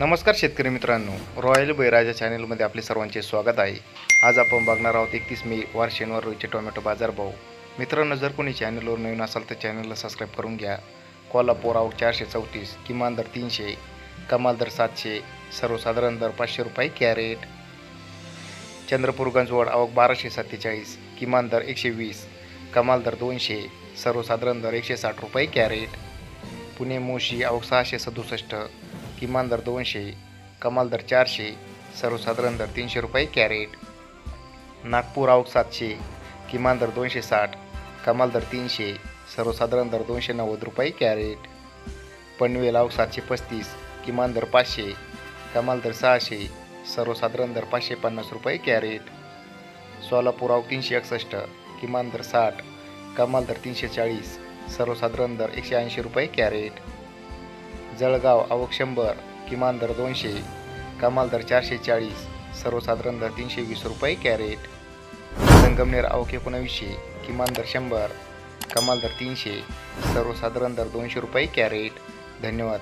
नमस्कार शेतकरी मित्रांनो. रॉयल बैराजा चॅनलमध्ये आपले सर्वांचे स्वागत आहे. आज आपण बघणार आहोत एकतीस मे वार शनिवार रोजचे टोमॅटो बाजारभाव मित्रांनो जर कोणी चॅनलवर नवीन असाल तर चॅनलला सबस्क्राईब करून घ्या. कोल्हापूर आऊट चारशे चौतीस किमान दर तीनशे कमाल दर सातशे सर्वसाधारण दर पाचशे रुपये कॅरेट. चंद्रपूर गंजवड आवक बाराशे सत्तेचाळीस किमान दर एकशे वीस कमाल दर दोनशे सर्वसाधारण दर एकशे साठ रुपये कॅरेट. पुणे मोशी आवक सहाशे सदुसष्ट किमान दर दोनशे कमाल दर चारशे सर्वसाधारण दर तीनशे रुपये कॅरेट. नागपूर आवक सातशे किमान दर दोनशे साठ कमाल दर तीनशे सर्वसाधारण दर दोनशे नव्वद रुपये कॅरेट. पनवेल आवक सातशे पस्तीस किमान दर पाचशे कमाल दर सहाशे सर्वसाधारण दर पाचशे पन्नास रुपये कॅरेट. सोलापूर आवक तीनशे एकसष्ट किमान दर साठ कमाल दर तीनशे चाळीस सर्वसाधारण दर एकशे ऐंशी रुपये कॅरेट. जळगाव आवक शंभर किमान दर दोनशे कमाल दर चारशे चाळीस सर्वसाधारण दर तीनशे वीस रुपये कॅरेट. संगमनेर आवक एकोणावीसशे किमान दर शंभर कमाल दर तीनशे सर्वसाधारण दर दोनशे रुपये कॅरेट. धन्यवाद.